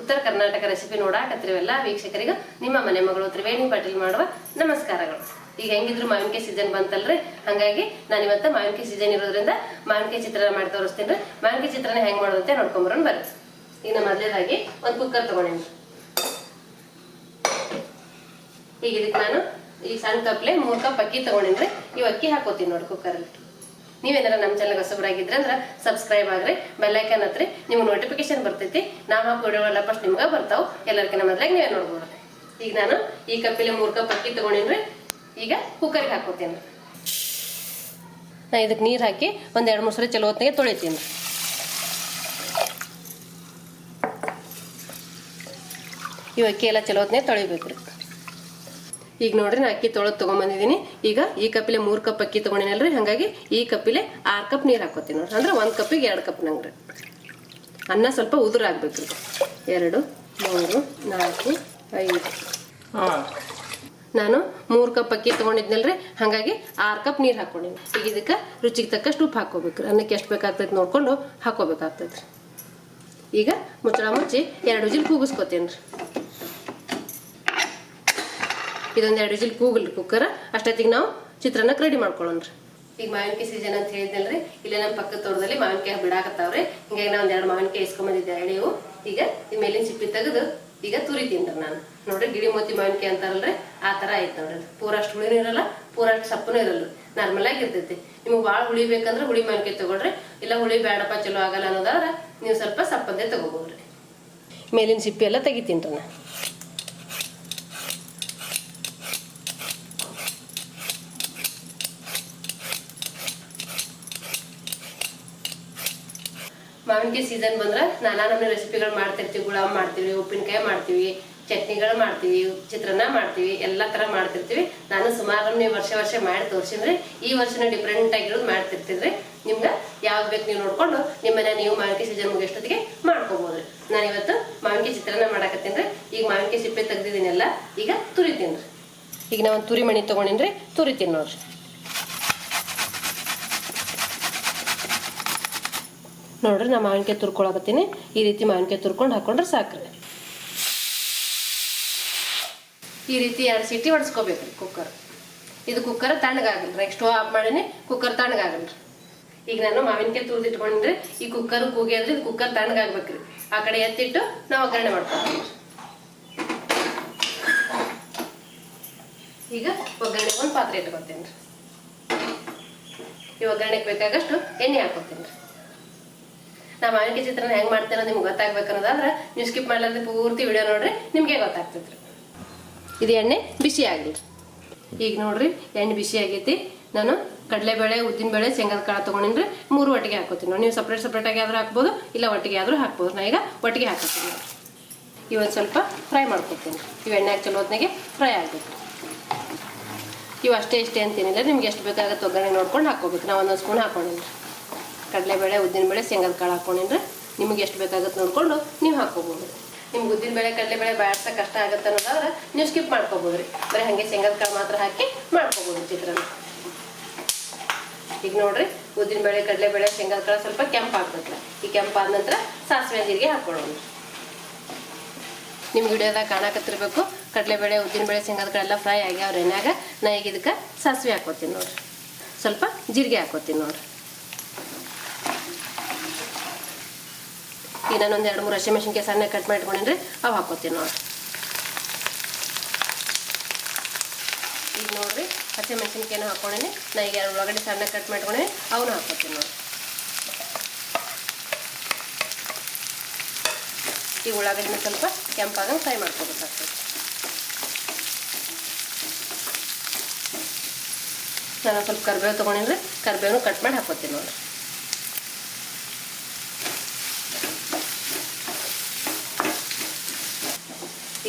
ಉತ್ತರ ಕರ್ನಾಟಕ ರೆಸಿಪಿ ನೋಡಾಕತ್ತಿರವೆಲ್ಲ ವೀಕ್ಷಕರಿಗೂ, ನಿಮ್ಮ ಮನೆ ಮಗಳು ತ್ರಿವೇಣಿ ಪಾಟೀಲ್ ಮಾಡುವ ನಮಸ್ಕಾರಗಳು. ಈಗ ಹೆಂಗಿದ್ರು ಮಾವಿನಕಾಯಿ ಸೀಸನ್ ಬಂತಲ್ರಿ? ಹಂಗಾಗಿ ನಾನು ಇವತ್ತು ಮಾವಿನಕಾಯಿ ಸೀಸನ್ ಇರೋದ್ರಿಂದ ಮಾವಿನಕಾಯಿ ಚಿತ್ರಾನ್ನ ಮಾಡಿ ತೋರಿಸ್ತೀನಿ. ರೀ ಮಾವಿನಕಾಯಿ ಚಿತ್ರಾನ್ನ ಹೆಂಗ್ ಮಾಡೋದಂತೆ ನೋಡ್ಕೊಂಬರೋಣ ಬರ್ರಿ. ಈಗ ನಮ್ಮ ಮೊದಲೇದಾಗಿ ಒಂದು ಕುಕ್ಕರ್ ತಗೊಂಡೇನಿ. ಈಗ ಇದಕ್ಕೆ ನಾನು ಈ ಸಣ್ಣ ಕಪ್ಲೆ ಮೂರು ಕಪ್ ಅಕ್ಕಿ ತಗೊಂಡಿನ್ರಿ. ಇವು ಅಕ್ಕಿ ಹಾಕೋತೀನಿ ನೋಡಿ ಕುಕ್ಕರಲ್ಲಿ ನೀವೇನಾರ ನಮ್ಮ ಚಾನಲ್ ಹೊಸಬರಾಗಿದ್ರೆ ಅಂದ್ರೆ ಸಬ್ಸ್ಕ್ರೈಬ್ ಆಗ್ರಿ ಬೆಲ್ಲೈಕನ್ ಹತ್ರಿ, ನಿಮ್ಗೆ ನೋಟಿಫಿಕೇಶನ್ ಬರ್ತೈತಿ. ನಾವು ಹಾಕಿ ವಿಡಿಯೋಗಳೆಲ್ಲ ಫಸ್ಟ್ ನಿಮ್ಗೆ ಬರ್ತಾವೆ. ಎಲ್ಲರಿಗೂ ನಮ್ಮ ಮೊದಲಾಗಿ ನೀವೇ ನೋಡ್ಬೋದು ಈಗ ನಾನು ಈ ಕಪ್ಪಿಲಿ ಮೂರು ಕಪ್ ಅಕ್ಕಿ ತಗೊಂಡಿನ್ರಿ. ಈಗ ಕುಕ್ಕರ್ಗೆ ಹಾಕೋತೀನಿ. ನಾ ಇದಕ್ಕೆ ನೀರು ಹಾಕಿ ಒಂದು ಎರಡು ಮೂರು ಸರಿ ಚಲೋ ಹೊತ್ತಿಗೆ ತೊಳಿತೀನಿ. ಎಲ್ಲ ಚಲೋ ಹೊತ್ತಿಗೆ ತೊಳಿಬೇಕು ರೀ ಈಗ ನೋಡ್ರಿ ನಾ ಅಕ್ಕಿ ತೊಳೆದು ತೊಗೊಂಬಂದಿದ್ದೀನಿ ಈಗ ಈ ಕಪ್ಪಿಲೆ ಮೂರ್ ಕಪ್ ಅಕ್ಕಿ ತೊಗೊಂಡಿನಲ್ರಿ. ಹಾಗಾಗಿ ಈ ಕಪ್ಪಿಲೆ ಆರ್ ಕಪ್ ನೀರು ಹಾಕೋತೀನಿ ನೋಡ್ರಿ. ಅಂದ್ರೆ ಒಂದ್ ಕಪ್ಪಿಗೆ ಎರಡು ಕಪ್ ನಂಗ್ರಿ. ಅನ್ನ ಸ್ವಲ್ಪ ಉದುರು ಆಗ್ಬೇಕು ಎರಡು ಮೂರು ನಾಲ್ಕು ಐದು. ನಾನು ಮೂರು ಕಪ್ ಅಕ್ಕಿ ತೊಗೊಂಡಿದ್ನಲ್ರಿ. ಹಾಗಾಗಿ ಆರು ಕಪ್ ನೀರು ಹಾಕೊಂಡಿನಿ. ಈಗ ಇದಕ್ಕೆ ರುಚಿಗೆ ತಕ್ಕಷ್ಟು ಉಪ್ಪು ಹಾಕೋಬೇಕ್ರಿ ಅನ್ನಕ್ಕೆ ಎಷ್ಟು ಬೇಕಾಗ್ತೈತೆ ನೋಡ್ಕೊಂಡು ಹಾಕೋಬೇಕಾಗ್ತೈತ್ರಿ ಈಗ ಮುಚ್ಚಳ ಮುಚ್ಚಿ ಎರಡು ವಿಜಿಲ್ ಕೂಗಿಸ್ಕೊತೀನಿ ರೀ. ಇದೊಂದು ಎರಡು ವಿಜಿಲ್ ಕೂಗಲ್ರಿ ಕುಕ್ಕರ್ ಅಷ್ಟೊತ್ತಿಗೆ ನಾವು ಚಿತ್ರಾನ್ನಕ್ಕೆ ರೆಡಿ ಮಾಡ್ಕೊಳ್ಳೋಣ್ರಿ. ಈಗ ಮಾವಿನಕಾಯಿ ಸೀಸನ್ ಅಂತ ಹೇಳಿದ್ನಲ್ರಿ ಇಲ್ಲೇ ನಮ್ಮ ಪಕ್ಕದ ತೋಟದಲ್ಲಿ ಮಾವಿನಕಾಯಿ ಬಿಡಾಕತ್ತಾವ್ರಿ. ಹಿಂಗಾಗಿ ನಾವು ಒಂದೆರಡು ಎರಡು ಮಾವಿನಕಾಯಿ ಇಸ್ಕೊಂಬಂದಿದ್ದೆ ಎಳೆವು ಈಗ ಈ ಮೇಲಿನ ಸಿಪ್ಪಿ ತೆಗೆದು ಈಗ ತುರಿತೀನಿ ನಾನು. ನೋಡ್ರಿ ಗಿಡಿ ಮೋತಿ ಮಾವಿನಕಾಯಿ ಅಂತಾರಲ್ರಿ ಆ ತರ ಆಯ್ತು ನೋಡ್ರಿ. ಪೂರಷ್ಟು ಹುಳಿನೂ ಇರಲ್ಲ ಪೂರ ಅಷ್ಟು ಸಪ್ಪನೂ ಇರಲ್ಲ. ನಾರ್ಮಲ್ ಆಗಿ ಇರ್ತೈತಿ. ನಿಮ್ಗೆ ಭಾಳ ಹುಳಿ ಬೇಕಂದ್ರೆ ಹುಳಿ ಮಾವಿನಕಾಯಿ ತಗೊಳ್ರಿ. ಇಲ್ಲ ಹುಳಿ ಬೇಡಪ್ಪ ಚಲೋ ಆಗಲ್ಲ ಅನ್ನೋದಾದ್ರೆ ನೀವು ಸ್ವಲ್ಪ ಸಪ್ಪಂದೇ ತಗೋಬೋದ್ರಿ. ಮೇಲಿನ ಸಿಪ್ಪಿ ಎಲ್ಲ ತೆಗಿತೀನಿ ರೀ ನಾನು. ಮಾವಿನಕಾಯಿ ಸೀಸನ್ ಬಂದ್ರೆ ನಾನಾ ನಮ್ಮ ರೆಸಿಪಿಗಳು ಮಾಡ್ತಿರ್ತೀವಿ ಗುಲಾಬ್ ಮಾಡ್ತೀವಿ, ಉಪ್ಪಿನಕಾಯಿ ಮಾಡ್ತೀವಿ, ಚಟ್ನಿಗಳು ಮಾಡ್ತೀವಿ, ಚಿತ್ರಾನ್ನ ಮಾಡ್ತೀವಿ, ಎಲ್ಲ ತರ ಮಾಡ್ತಿರ್ತೀವಿ. ನಾನು ಸುಮಾರು ನೀವು ವರ್ಷ ವರ್ಷ ಮಾಡಿ ತೋರಿಸಿದ್ರೆ ಈ ವರ್ಷನ ಡಿಫ್ರೆಂಟ್ ಆಗಿರೋದು ಮಾಡ್ತಿರ್ತೀನಿ ನಿಮ್ಗೆ ಯಾವ್ದು ಬೇಕು ನೀವು ನೋಡ್ಕೊಂಡು ನಿಮ್ಮನ್ನ ಮನೆ ನೀವು ಮಾವಿನಕಾಯಿ ಸೀಸನ್ ಮುಗಿಯೋಷ್ಟೊತ್ತಿಗೆ ಮಾಡ್ಕೋಬೋದ್ರಿ. ನಾನು ಇವತ್ತು ಮಾವಿನಕಾಯಿ ಚಿತ್ರಾನ್ನ ಮಾಡಾಕತ್ತೀನಿ. ಈಗ ಮಾವಿನಕಾಯಿ ಸಿಪ್ಪೆ ತೆಗ್ದಿದ್ದೀನೆಲ್ಲ ಈಗ ತುರಿತೀನಿ. ಈಗ ನಾವು ತುರಿ ಮಣಿ ತೊಗೊಂಡಿನ್ರಿ, ತುರಿತೀನಿ ನೋಡ್ರಿ. ನೋಡ್ರಿ ನಾ ಮಾವಿನಕಾಯಿ ತುರ್ಕೊಳಕತ್ತೀನಿ ಈ ರೀತಿ ಮಾವಿನಕಾಯಿ ತುರ್ಕೊಂಡು ಹಾಕೊಂಡ್ರೆ ಸಾಕ್ರಿ. ಈ ರೀತಿ ಎರಡು ಸೀಟಿ ಹೊಡ್ಸ್ಕೋಬೇಕು ಕುಕ್ಕರ್ ಇದು ಕುಕ್ಕರ್ ತಣ್ಣಗಾಗಲ್ರಿ ಸ್ಟವ್ ಆಫ್ ಮಾಡೀನಿ ಕುಕ್ಕರ್ ತಣ್ಣಗಾಗಲ್ರಿ ಈಗ ನಾನು ಮಾವಿನಕಾಯಿ ತುರ್ದು ಇಟ್ಕೊಂಡ್ರಿ, ಈ ಕುಕ್ಕರ್ ಕೂಗಿದ್ರೆ ಇದು ಕುಕ್ಕರ್ ತಣ್ಣಗಾಗ್ಬೇಕ್ರಿ ಆ ಕಡೆ ಎತ್ತಿಟ್ಟು ನಾವು ಒಗ್ಗರಣೆ ಮಾಡ್ಕೊಳ್ತೀವಿ ಈಗ ಒಗ್ಗರಣೆ ಒಂದು ಪಾತ್ರೆ ಇಟ್ಕೊತೀನಿ. ಈ ಒಗ್ಗರಣೆಗೆ ಬೇಕಾಗಷ್ಟು ಎಣ್ಣೆ ಹಾಕೋತೀನಿ. ನಾ ಮಾವಿನಕಾಯಿ ಚಿತ್ರಾನ್ನ ಹೆಂಗ್ ಮಾಡ್ತೇನೆ ನಿಮ್ಗೆ ಗೊತ್ತಾಗ್ಬೇಕನ್ನೋದಾದ್ರೆ ನೀವು ಸ್ಕಿಪ್ ಮಾಡ್ಲಾರ್ದೆ ಪೂರ್ತಿ ವಿಡಿಯೋ ನೋಡ್ರಿ, ನಿಮ್ಗೆ ಗೊತ್ತಾಗ್ತೈತ್ರಿ ಇದು ಎಣ್ಣೆ ಬಿಸಿ ಆಗಲಿ. ಈಗ ನೋಡ್ರಿ, ಎಣ್ಣೆ ಬಿಸಿ ಆಗೈತಿ. ನಾನು ಕಡಲೆಬೇಳೆ, ಉದ್ದಿನಬೇಳೆ, ಶೇಂಗಾದ ಕಾಳು ತೊಗೊಂಡಿನ್ರಿ. ಮೂರು ಒಟ್ಟಿಗೆ ಹಾಕೋತೀನಿ ನೋಡಿ. ನೀವು ಸಪ್ರೇಟ್ ಸಪ್ರೇಟ್ ಆಗಿ ಆದ್ರೂ ಹಾಕ್ಬೋದು, ಇಲ್ಲ ಒಟ್ಟಿಗೆ ಆದ್ರೂ ಹಾಕ್ಬೋದು. ನಾ ಈಗ ಒಟ್ಟಿಗೆ ಹಾಕೋತೀನಿ ಇವತ್ತು ಸ್ವಲ್ಪ ಫ್ರೈ ಮಾಡ್ಕೊತೀನಿ ಇವು ಎಣ್ಣೆ ಹಾಕಿ ಚಲೋ ಹೊತ್ನಾಗೆ ಫ್ರೈ ಆಗಬೇಕು. ಇವು ಅಷ್ಟೇ, ಇಷ್ಟೇ ಅಂತೇನಿಲ್ಲ. ನಿಮ್ಗೆ ಎಷ್ಟು ಬೇಕಾಗುತ್ತೆ ಒಗ್ಗರಣೆ ನೋಡ್ಕೊಂಡು ಹಾಕೋಬೇಕು ನಾವು ಒಂದೊಂದು ಸ್ಪೂನ್ ಹಾಕೊಂಡಿನ್ರಿ. ಕಡಲೆಬೇಳೆ, ಉದ್ದಿನಬೇಳೆ, ಶೇಂಗಾದ ಕಾಳು ಹಾಕೊಂಡಿದ್ರೆ ನಿಮ್ಗೆ ಎಷ್ಟು ಬೇಕಾಗುತ್ತೆ ನೋಡ್ಕೊಂಡು ನೀವು ಹಾಕೋಬೋದು ನಿಮ್ಗೆ ಉದ್ದಿನಬೇಳೆ, ಕಡಲೆಬೇಳೆ ಬಾಡ್ಸ ಕಷ್ಟ ಆಗುತ್ತೆ ಅನ್ನೋದಾದ್ರೆ ನೀವು ಸ್ಕಿಪ್ ಮಾಡ್ಕೋಬೋದು ರೀ. ಬರೀ ಹಾಗೆ ಶೇಂಗಾದ ಕಾಳು ಮಾತ್ರ ಹಾಕಿ ಮಾಡ್ಕೋಬೋದು ಚಿತ್ರಾನ್ನ. ಈಗ ನೋಡ್ರಿ, ಉದ್ದಿನಬೇಳೆ, ಕಡಲೆಬೇಳೆ, ಶೇಂಗಾದ ಕಾಳು ಸ್ವಲ್ಪ ಕೆಂಪು ಈ ಕೆಂಪು ಆದ ನಂತರ ಸಾಸಿವೆ ಜೀರಿಗೆ ಹಾಕೊಳ್ಳೋಣ ನಿಮ್ಗೆ ವಿಡಿಯೋದಾಗ ಕಾಣಕತ್ತಿರ್ಬೇಕು, ಕಡಲೆಬೇಳೆ, ಉದ್ದಿನಬೇಳೆ, ಶೇಂಗಾದ ಕಾಳೆಲ್ಲ ಫ್ರೈ ಆಗ್ಯಾವ ಎಣ್ಣೆಯಾಗ ನಾ ಈಗ ಇದಕ್ಕೆ ಸಾಸಿವೆ ಹಾಕೋತೀನಿ ನೋಡ್ರಿ. ಸ್ವಲ್ಪ ಜೀರಿಗೆ ಹಾಕೋತೀನಿ ನೋಡ್ರಿ. ಈಗ ನಾನು ಒಂದು ಎರಡು ಮೂರು ಹಸಿಮೆಣಸಿನ್ಕಾಯಿ ಸಣ್ಣ ಕಟ್ ಮಾಡಿ ಇಟ್ಕೊಂಡಿನ್ರಿ ಅವು ಹಾಕೋತೀನಿ ನೋಡ್ರಿ. ಈಗ ನೋಡ್ರಿ ಹಸಿಮೆಣಸಿನ್ಕಾಯಿನ ಹಾಕೊಂಡಿನಿ ನಾ ಈಗ ಎರಡು ಒಳಗಡೆ ಸಣ್ಣ ಕಟ್ ಮಾಡ್ಕೊಂಡೆ ಅವನ್ನ ಹಾಕೋತೀನಿ ನೋಡಿ ಈ ಉಳ್ಳಾಗಡ್ಡಿನ ಸ್ವಲ್ಪ ಕೆಂಪಾಗಂಗೆ ಫ್ರೈ ಮಾಡ್ಕೋಬೇಕಾಗ್ತದೆ. ನಾನು ಸ್ವಲ್ಪ ಕರಿಬೇವು ತೊಗೊಂಡಿದ್ರೆ ಕರಿಬೇವು ಕಟ್ ಮಾಡಿ ಹಾಕೋತೀನಿ ನೋಡ್ರಿ.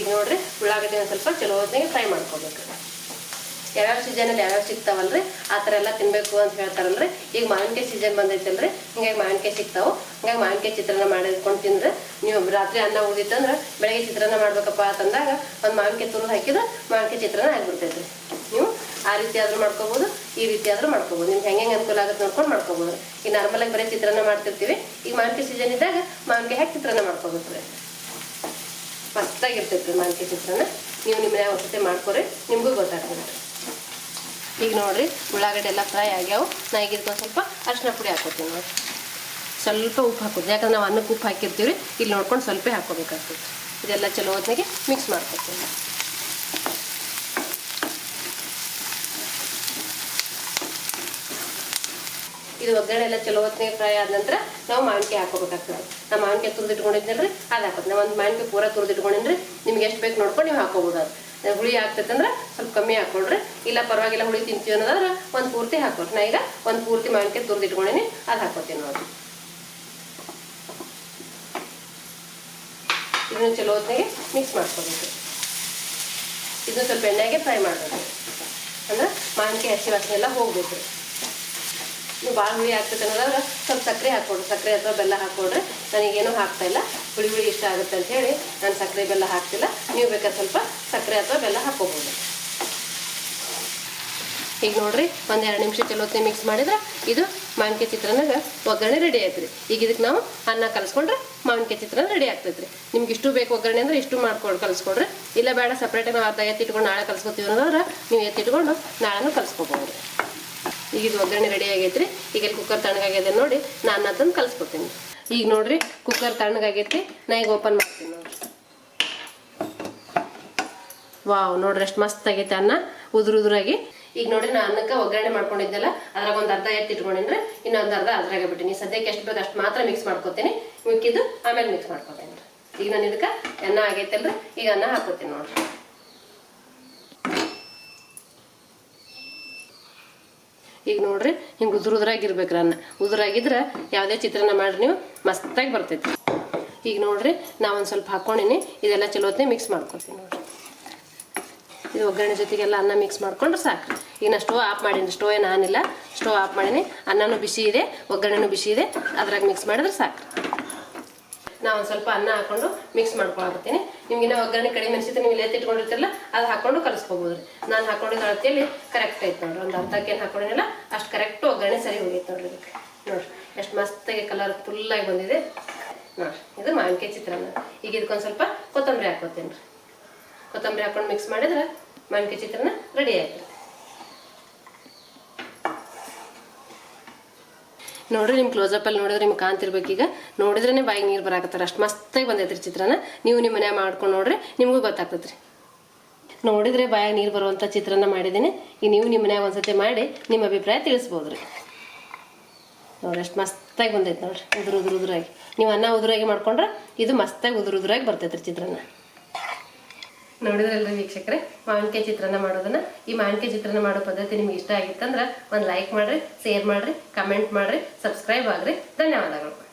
ಈಗ ನೋಡ್ರಿ, ಉಳ್ಳಾಗಡ್ಡಿ ಒಂದು ಸ್ವಲ್ಪ ಚಲೋ ಹೊತ್ತಿಗೆ ಫ್ರೈ ಮಾಡ್ಕೋಬೇಕು. ಯಾವ್ಯಾವ ಸೀಸನಲ್ಲಿ ಯಾವ್ಯಾವ ಸಿಗ್ತಾವಲ್ರಿ, ಆ ಥರ ಎಲ್ಲ ತಿನ್ಬೇಕು ಅಂತ ಹೇಳ್ತಾರಲ್ರಿ. ಈಗ ಮಾವಿನಕಾಯಿ ಸೀಸನ್ ಬಂದೈತಲ್ರಿ, ಹಿಂಗಾಗಿ ಮಾವಿನಕಾಯಿ ಸಿಗ್ತಾವೆ. ಹಂಗಾಗಿ ಮಾವಿನಕಾಯಿ ಚಿತ್ರಾನ್ನ ಮಾಡಿಕೊಂಡು ತಿಂದ್ರೆ ನೀವು ರಾತ್ರಿ ಅನ್ನ ಉಳಿದಿತ್ತಂದ್ರೆ ಬೆಳಗ್ಗೆ ಚಿತ್ರಾನ್ನ ಮಾಡ್ಬೇಕಪ್ಪ ಅಂತಂದಾಗ ಒಂದು ಮಾವಿನಕಾಯಿ ತುರು ಹಾಕಿದ್ರೆ ಮಾವಿನಕಾಯಿ ಚಿತ್ರಾನ್ನ ಆಗಿಬಿಡ್ತೈತೆ ನೀವು ಆ ರೀತಿ ಆದರೂ ಮಾಡ್ಕೋಬೋದು, ಈ ರೀತಿ ಆದರೂ ಮಾಡ್ಕೋಬೋದು. ನಿಮ್ಗೆ ಹೆಂಗೆ ಹೆಂಗೆ ಅನುಕೂಲ ಆಗುತ್ತೆ ನೋಡ್ಕೊಂಡು ಮಾಡ್ಕೋಬೋದು. ಈಗ ನಾರ್ಮಲಾಗಿ ಬರೀ ಚಿತ್ರಾನ್ನ ಮಾಡ್ತಿರ್ತೀವಿ. ಈಗ ಮಾವಿನಕಾಯಿ ಸೀಸನ್ ಇದ್ದಾಗ ಮಾವಿನಕಾಯಿ ಹಾಕಿ ಚಿತ್ರಾನ್ನ ಮಾಡ್ಕೋಬೇಕು ರೀ ಮಸ್ತಾಗಿರ್ತೈತಿ ಮಾವಿನಕಾಯಿ ಚಿತ್ರಾನ್ನ ನೀವು ನಿಮ್ಮ ಮನ್ಯಾಗ ಒಂದ್ಸತಿ ಮಾಡ್ಕೊರಿ, ನಿಮಗೂ ಗೊತ್ತಾಗ್ತದೆ. ಈಗ ನೋಡ್ರಿ, ಉಳ್ಳಾಗಡ್ಡೆ ಎಲ್ಲ ಫ್ರೈ ಆಗ್ಯಾವ. ನಾ ಈಗ ಸ್ವಲ್ಪ ಅರಿಶಿನ ಪುಡಿ ಹಾಕೋತೀನಿ ನೋಡಿ ಸ್ವಲ್ಪ ಉಪ್ಪು ಹಾಕೋದು ಯಾಕಂದ್ರೆ ನಾವು ಅನ್ನಕ್ಕೆ ಉಪ್ಪು ಹಾಕಿರ್ತೀವಿ ಇಲ್ಲಿ ನೋಡ್ಕೊಂಡು ಸ್ವಲ್ಪ ಹಾಕೋಬೇಕಾಗ್ತದೆ ಇದೆಲ್ಲ ಚಲೋ ಹೊತ್ತಿನಾಗೆ ಮಿಕ್ಸ್ ಮಾಡ್ಕೊತೀನಿ. ಇದು ಒಗ್ಗರಣೆ ಎಲ್ಲ ಚಲೋ ಹೊತ್ತಿನ ಫ್ರೈ ಆದ ನಂತರ ನಾವು ಮಾವಿನಕಾಯಿ ಹಾಕೋಬೇಕಾಗ್ತದೆ ನಾವು ಮಾವಿನಕಾಯಿ ತುರಿದಿಟ್ಕೊಂಡಿದ್ನಲ್ರಿ, ಅದು ಹಾಕೋದು. ನಾವು ಒಂದು ಮಾವಿನಕಾಯಿ ಪೂರ ತುರಿದಿಟ್ಕೊಂಡಿನ್ರಿ, ನಿಮ್ಗೆ ಎಷ್ಟು ಬೇಕು ನೋಡ್ಕೊಂಡು ನೀವು ಹಾಕೋಬೋದು ಅದು ಹುಳಿ ಆಗ್ತೈತೆ ಅಂದ್ರೆ ಸ್ವಲ್ಪ ಕಮ್ಮಿ ಹಾಕೊಳ್ರಿ. ಇಲ್ಲ ಪರವಾಗಿಲ್ಲ ಹುಳಿ ತಿಂತೀವಿ ಅನ್ನೋದಾದ್ರೆ ಒಂದು ಪೂರ್ತಿ ಹಾಕೋರಿ ನಾ ಈಗ ಒಂದು ಪೂರ್ತಿ ಮಾವಿನಕಾಯಿ ತುರಿದಿಟ್ಕೊಂಡಿನಿ, ಅದು ಹಾಕೋತೀನಿ ನೋಡಿ ಇದನ್ನು ಚಲೋ ಹೊತ್ತಿನಾಗೆ ಮಿಕ್ಸ್ ಮಾಡ್ಕೋಬೇಕು. ಇದನ್ನು ಸ್ವಲ್ಪ ಎಣ್ಣೆಗೆ ಫ್ರೈ ಮಾಡಬೇಕು. ಅಂದ್ರೆ ಮಾವಿನಕಾಯಿ ಹಸಿ ವಾಸನೆ ಎಲ್ಲ ಹೋಗ್ಬೇಕು. ಭಾಳ ಹುಳಿ ಅನ್ನೋದಾದ್ರೆ ಸ್ವಲ್ಪ ಸಕ್ಕರೆ ಹಾಕ್ಕೊಡ್ರಿ. ಸಕ್ಕರೆ ಅಥವಾ ಬೆಲ್ಲ ಹಾಕ್ಕೊಡ್ರಿ. ನನಗೇನು ಹಾಕ್ತಾ ಇಲ್ಲ. ಹುಳಿ ಹುಳಿ ಇಷ್ಟ ಆಗುತ್ತೆ ಅಂತ ಹೇಳಿ ನಾನು ಸಕ್ಕರೆ ಬೆಲ್ಲ ಹಾಕ್ತಿಲ್ಲ. ನೀವು ಬೇಕಾದ್ರೆ ಸ್ವಲ್ಪ ಸಕ್ಕರೆ ಅಥವಾ ಬೆಲ್ಲ ಹಾಕ್ಕೋಬೋದು. ಈಗ ನೋಡ್ರಿ, ಒಂದೆರಡು ನಿಮಿಷ ಚಲೋತ್ತೆ ಮಿಕ್ಸ್ ಮಾಡಿದ್ರೆ ಇದು ಮಾವಿನಕಾಯಿ ಚಿತ್ರನಾಗ ಒಗ್ಗರಣೆ ರೆಡಿ ಆಯ್ತು ಈಗ ಇದಕ್ಕೆ ನಾವು ಅನ್ನ ಕಲಿಸ್ಕೊಂಡ್ರೆ ಮಾವಿನಕಾಯಿ ಚಿತ್ರನ ರೆಡಿ ಆಗ್ತೈತೆ ರೀ ನಿಮ್ಗೆ ಇಷ್ಟು ಬೇಕು ಒಗ್ಗರಣೆ ಅಂದ್ರೆ ಇಷ್ಟು ಮಾಡ್ಕೊಂಡು, ಕಲಿಸ್ಕೊಡ್ರಿ. ಇಲ್ಲ ಬೇಡ ಸಪ್ರೇಟಾಗಿ ನಾವು ಅರ್ಧ ಎತ್ತಿಟ್ಕೊಂಡು ನಾಳೆ ಕಲಿಸ್ಕೊತೀವಿ ಅನ್ನೋದ್ರೆ ನೀವು ಎತ್ತಿಟ್ಕೊಂಡು ನಾಳೆನೂ ಕಲಿಸ್ಕೊಬೋದು. ಈಗ ಇದು ಒಗ್ಗರಣೆ ರೆಡಿ ಆಗೈತ್ರಿ. ಈಗ ಇಲ್ಲಿ ಕುಕ್ಕರ್ ತಣ್ಣಗಾಗ್ಯದ ನೋಡಿ, ನಾನು ಅದನ್ನ ಕಲಿಸ್ಕೊತೀನಿ ಈಗ ನೋಡ್ರಿ ಕುಕ್ಕರ್ ತಣ್ಣಗಾಗೈತಿ ನಾ ಈಗ ಓಪನ್ ಮಾಡ್ತೀನಿ ನೋಡ್ರಿ. ವಾವ್, ನೋಡ್ರಿ ಎಷ್ಟು ಮಸ್ತ್ ಆಗೈತೆ ಅನ್ನ. ಉದುರು ಉದುರಾಗಿ. ಈಗ ನೋಡ್ರಿ, ನಾ ಅನ್ನಕ್ಕೆ ಒಗ್ಗರಣೆ ಮಾಡ್ಕೊಂಡಿದ್ದೆಲ್ಲ. ಅದ್ರಾಗ ಒಂದು ಅರ್ಧ ಎತ್ತಿ ಇಟ್ಕೊಂಡಿನ್ರಿ. ಇನ್ನೊಂದು ಅರ್ಧ ಅದ್ರಾಗ ಬಿಟ್ಟಿನಿ. ಸದ್ಯಕ್ಕೆ ಎಷ್ಟು ಬೇಕು ಅಷ್ಟು ಮಾತ್ರ ಮಿಕ್ಸ್ ಮಾಡ್ಕೊತೀನಿ. ಮಿಕ್ಕಿದ್ದು ಆಮೇಲೆ ಮಿಕ್ಸ್ ಮಾಡ್ಕೊತೀನಿ. ಈಗ ನಾನು ಇದಕ್ಕೆ ಅನ್ನ ಆಗೈತಲ್ರಿ. ಈಗ ಅನ್ನ ಹಾಕೋತೀನಿ ನೋಡ್ರಿ. ಈಗ ನೋಡ್ರಿ, ಹಿಂಗೆ ಉದುರು ಉದುರಾಗಿರ್ಬೇಕ್ರಿ ಅನ್ನ ಉದುರಾಗಿದ್ರೆ ಯಾವುದೇ ಚಿತ್ರಾನ್ನ ಮಾಡ್ರಿ ನೀವು, ಮಸ್ತಾಗಿ ಬರ್ತೈತಿ. ಈಗ ನೋಡ್ರಿ ನಾ ಒಂದು ಸ್ವಲ್ಪ ಹಾಕ್ಕೊಂಡಿನಿ ಇದೆಲ್ಲ ಚಲೋತ್ನೆ ಮಿಕ್ಸ್ ಮಾಡ್ಕೊಳ್ತೀನಿ ನೋಡ್ರಿ. ಇದು ಒಗ್ಗರಣೆ ಜೊತೆಗೆಲ್ಲ ಅನ್ನ ಮಿಕ್ಸ್ ಮಾಡ್ಕೊಂಡ್ರೆ ಸಾಕು ಈಗ ನಾ ಸ್ಟೋವ್ ಆಫ್ ಮಾಡೀನಿ ಸ್ಟೋವ್ ಏನು ಆನಿಲ್ಲ ಸ್ಟೋವ್ ಆಫ್ ಮಾಡೀನಿ, ಅನ್ನನೂ ಬಿಸಿ ಇದೆ, ಒಗ್ಗರಣೆನೂ ಬಿಸಿ ಇದೆ, ಅದ್ರಾಗ ಮಿಕ್ಸ್ ಮಾಡಿದ್ರೆ ಸಾಕು ನಾ ಒಂದು ಸ್ವಲ್ಪ ಅನ್ನ ಹಾಕೊಂಡು ಮಿಕ್ಸ್ ಮಾಡ್ಕೊಳಕತ್ತೀನಿ ನಿಮ್ಗೆ ಇನ್ನೂ ಒಗ್ಗರಣೆ ಕಡಿಮೆ ಅನಿಸಿದ್ರೆ ನೀವು ಎತ್ತಿ ಇಟ್ಕೊಂಡಿರ್ತಿರಲ್ಲ ಅದು ಹಾಕೊಂಡು ಕಲಿಸ್ಕೋಬೋದು ನಾನು ಹಾಕೊಂಡಿದ್ದ ಅಳತೆಯಲ್ಲಿ ಕರೆಕ್ಟ್ ಆಯ್ತು ನೋಡ್ರಿ. ಒಂದು ಅರ್ಧಕ್ಕೆ ಏನು ಹಾಕೊಂಡಿಲ್ಲ ಅಷ್ಟು ಕರೆಕ್ಟ್ ಒಗ್ಗರಣೆ ಸರಿ ಹೋಗೈತೆ ನೋಡ್ರಿ ಇದಕ್ಕೆ. ನೋಡ್ರಿ, ಎಷ್ಟು ಮಸ್ತಾಗಿ ಕಲರ್ ಫುಲ್ಲಾಗಿ ಬಂದಿದೆ. ನೋಡ್ರಿ, ಇದು ಮಾವಿನಕಾಯಿ ಚಿತ್ರಾನ್ನ. ಈಗ ಇದಕ್ಕೊಂದು ಸ್ವಲ್ಪ ಕೊತ್ತಂಬರಿ ಹಾಕೋತೇನೆ ರೀ ಕೊತ್ತಂಬರಿ ಹಾಕೊಂಡು ಮಿಕ್ಸ್ ಮಾಡಿದ್ರೆ ಮಾವಿನಕಾಯಿ ಚಿತ್ರಾನ್ನ ರೆಡಿ ಆಯ್ತು ನೋಡ್ರಿ ನಿಮ್ಮ ಕ್ಲೋಸಪ್ಪಲ್ಲಿ ನೋಡಿದ್ರೆ ನಿಮ್ಗೆ ಈಗ ನೋಡಿದ್ರೇ ಬಾಯಿಗೆ ನೀರು ಬರಾಕತ್ತಾರ. ಅಷ್ಟು ಮಸ್ತಾಗಿ ಬಂದೈತ್ರಿ ಚಿತ್ರನ ನೀವು ನಿಮ್ಮ ಮನೆ ಮಾಡ್ಕೊಂಡು ನೋಡ್ರಿ, ನಿಮಗೂ ಗೊತ್ತಾಗ್ತದ್ರಿ ನೋಡಿದ್ರೆ ಬಾಯಾಗ ನೀರು ಬರುವಂಥ ಚಿತ್ರನ ಮಾಡಿದ್ದೀನಿ. ಈಗ ನೀವು ನಿಮ್ಮ ಮನ್ಯಾಗ ಒಂದ್ಸತಿ ಮಾಡಿ, ನಿಮ್ಮ ಅಭಿಪ್ರಾಯ ತಿಳಿಸ್ಬೋದ್ರಿ. ನೋಡ್ರಿ, ಅಷ್ಟು ಮಸ್ತಾಗಿ ಬಂದೈತೆ ನೋಡ್ರಿ. ಉದುರು ಉದುರು ಉದುರಾಗಿ. ನೀವು ಅನ್ನ ಉದುರಾಗಿ ಮಾಡ್ಕೊಂಡ್ರೆ ಇದು ಮಸ್ತಾಗಿ ಉದುರು ಉದುರಾಗಿ ಬರ್ತೈತ್ರಿ ಚಿತ್ರಾನ್ನ. ನೋಡಿದ್ರಲ್ರಿ ವೀಕ್ಷಕರೇ? ಮಾವಿನಕಾಯಿ ಚಿತ್ರಾನ್ನ ಮಾಡೋದನ್ನ. ಈ ಮಾವಿನಕಾಯಿ ಚಿತ್ರಾನ್ನ ಮಾಡೋ ಪದ್ಧತಿ ನಿಮ್ಗೆ ಇಷ್ಟ ಆಗಿತ್ತಂದ್ರೆ ಒಂದು ಲೈಕ್ ಮಾಡ್ರಿ ಶೇರ್ ಮಾಡ್ರಿ ಕಮೆಂಟ್ ಮಾಡ್ರಿ ಸಬ್ಸ್ಕ್ರೈಬ್ ಆಗ್ರಿ. ಧನ್ಯವಾದಗಳು.